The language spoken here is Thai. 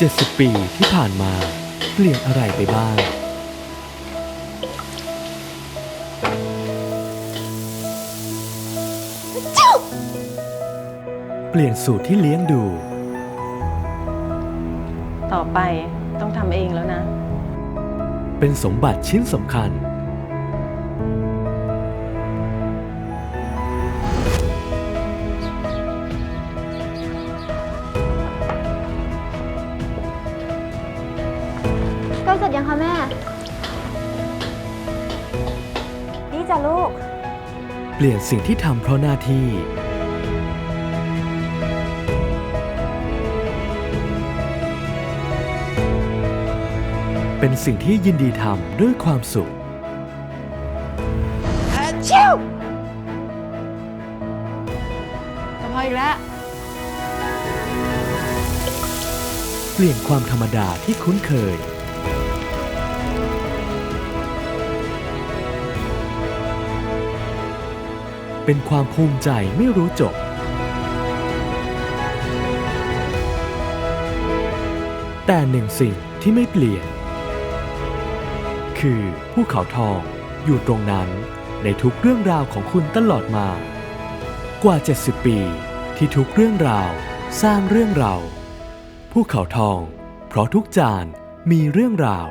70 ปีที่ผ่านมาเปลี่ยนอะไรไปบ้าง เปลี่ยนสูตรที่เลี้ยงดู ต่อไปต้องทำเองแล้วนะ เป็นสมบัติชิ้นสำคัญ ล้เสร็จยังคะแม่ นี่จ้ะลูก เปลี่ยนสิ่งที่ทำเพราะหน้าที่ เป็นสิ่งที่ยินดีทำด้วยความสุขก็พออีกแล้ว เปลี่ยนความธรรมดาที่คุ้นเคย เป็นความภูมิใจไม่รู้จบ แต่หนึ่งสิ่งที่ไม่เปลี่ยน คือภูเขาทองอยู่ตรงนั้นในทุกเรื่องราวของคุณตลอดมา กว่า 70 ปี ที่ทุกเรื่องราวสร้างเรื่องราวภูเขาทอง เพราะทุกจานมีเรื่องราว